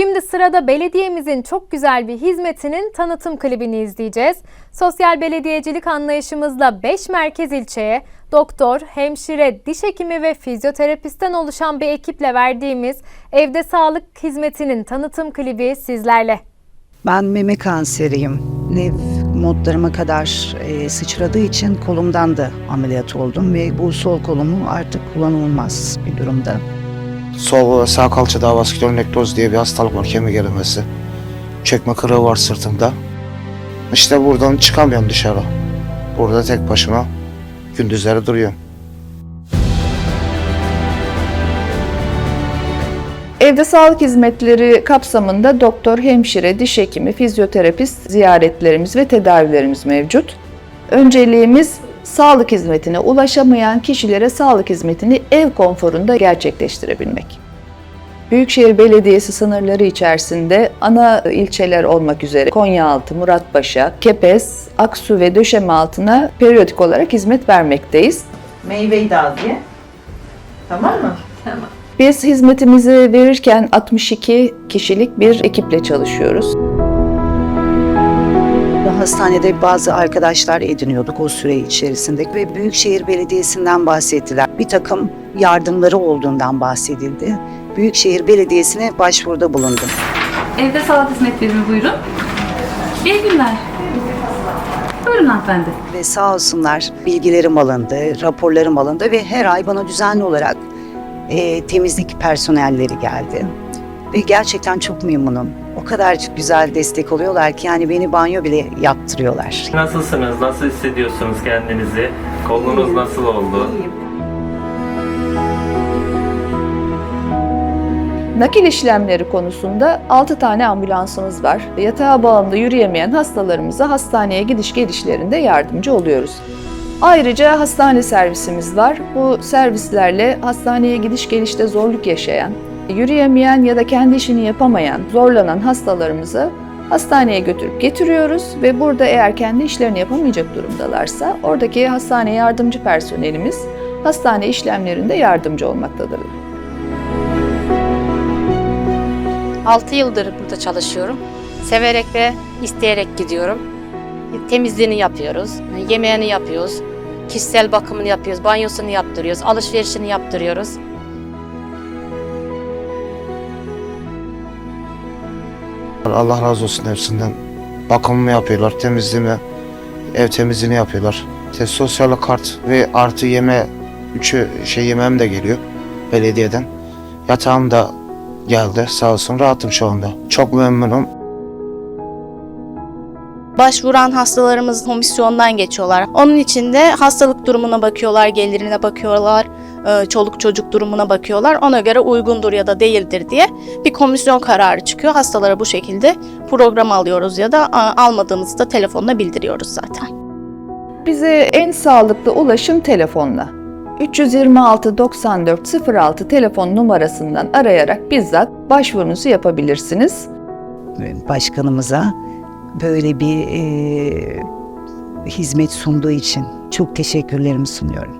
Şimdi sırada belediyemizin çok güzel bir hizmetinin tanıtım klibini izleyeceğiz. Sosyal belediyecilik anlayışımızla 5 merkez ilçeye doktor, hemşire, diş hekimi ve fizyoterapistten oluşan bir ekiple verdiğimiz evde sağlık hizmetinin tanıtım klibi sizlerle. Ben meme kanseriyim. Nev modlarıma kadar e, sıçradığı için kolumdan da ameliyat oldum ve bu sol kolumu artık kullanılmaz bir durumda. Sol ve sağ kalçada vasküler nekroz diye bir hastalık var kemik erimesi. Çökme kırığı var sırtımda. İşte buradan çıkamıyorum dışarı. Burada tek başıma gündüzleri duruyorum. Evde sağlık hizmetleri kapsamında doktor, hemşire, diş hekimi, fizyoterapist ziyaretlerimiz ve tedavilerimiz mevcut. Önceliğimiz sağlık hizmetine ulaşamayan kişilere sağlık hizmetini ev konforunda gerçekleştirebilmek. Büyükşehir Belediyesi sınırları içerisinde ana ilçeler olmak üzere Konyaaltı, Muratpaşa, Kepez, Aksu ve Döşemealtı'na periyodik olarak hizmet vermekteyiz. Meyveyi de al diye. Tamam mı? Biz hizmetimizi verirken 62 kişilik bir ekiple çalışıyoruz. Hastanede bazı arkadaşlar ediniyorduk o süre içerisinde ve Büyükşehir Belediyesi'nden bahsettiler. Bir takım yardımları olduğundan bahsedildi. Büyükşehir Belediyesi'ne başvuruda bulundum. Evde sağlık hizmetleri mi buyurun? İyi günler. Buyurun hanımefendi. Ve sağ olsunlar bilgilerim alındı, raporlarım alındı ve her ay bana düzenli olarak e, temizlik personelleri geldi. Ve gerçekten çok memnunum. O kadar güzel destek oluyorlar ki yani beni banyo bile yaptırıyorlar. Nasılsınız? Nasıl hissediyorsunuz kendinizi? Kolunuz nasıl oldu? Nakil işlemleri konusunda 6 tane ambulansımız var. Yatağa bağımlı yürüyemeyen hastalarımıza hastaneye gidiş gelişlerinde yardımcı oluyoruz. Ayrıca hastane servisimiz var. Bu servislerle hastaneye gidiş gelişte zorluk yaşayan, yürüyemeyen ya da kendi işini yapamayan, zorlanan hastalarımızı hastaneye götürüp getiriyoruz ve burada eğer kendi işlerini yapamayacak durumdalarsa oradaki hastane yardımcı personelimiz hastane işlemlerinde yardımcı olmaktadırlar. 6 yıldır burada çalışıyorum. Severek ve isteyerek gidiyorum. Temizliğini yapıyoruz, yemeğini yapıyoruz, kişisel bakımını yapıyoruz, banyosunu yaptırıyoruz, alışverişini yaptırıyoruz. Allah razı olsun hepsinden. Bakımımı yapıyorlar, temizliğimi, ev temizliğini yapıyorlar. İşte sosyal kart ve artı yeme, üçü şey yemeğim de geliyor belediyeden. Yatağım da geldi sağ olsun rahatım şu anda. Çok memnunum. Başvuran hastalarımız komisyondan geçiyorlar. Onun için de hastalık durumuna bakıyorlar, gelirine bakıyorlar, çoluk çocuk durumuna bakıyorlar. Ona göre uygundur ya da değildir diye bir komisyon kararı çıkıyor. Hastalara bu şekilde program alıyoruz ya da a, almadığımızda telefonla bildiriyoruz zaten. Bize en sağlıklı ulaşım telefonla. 326 94 06 telefon numarasından arayarak bizzat başvurunuzu yapabilirsiniz. Başkanımıza böyle bir e, hizmet sunduğu için çok teşekkürlerimi sunuyorum.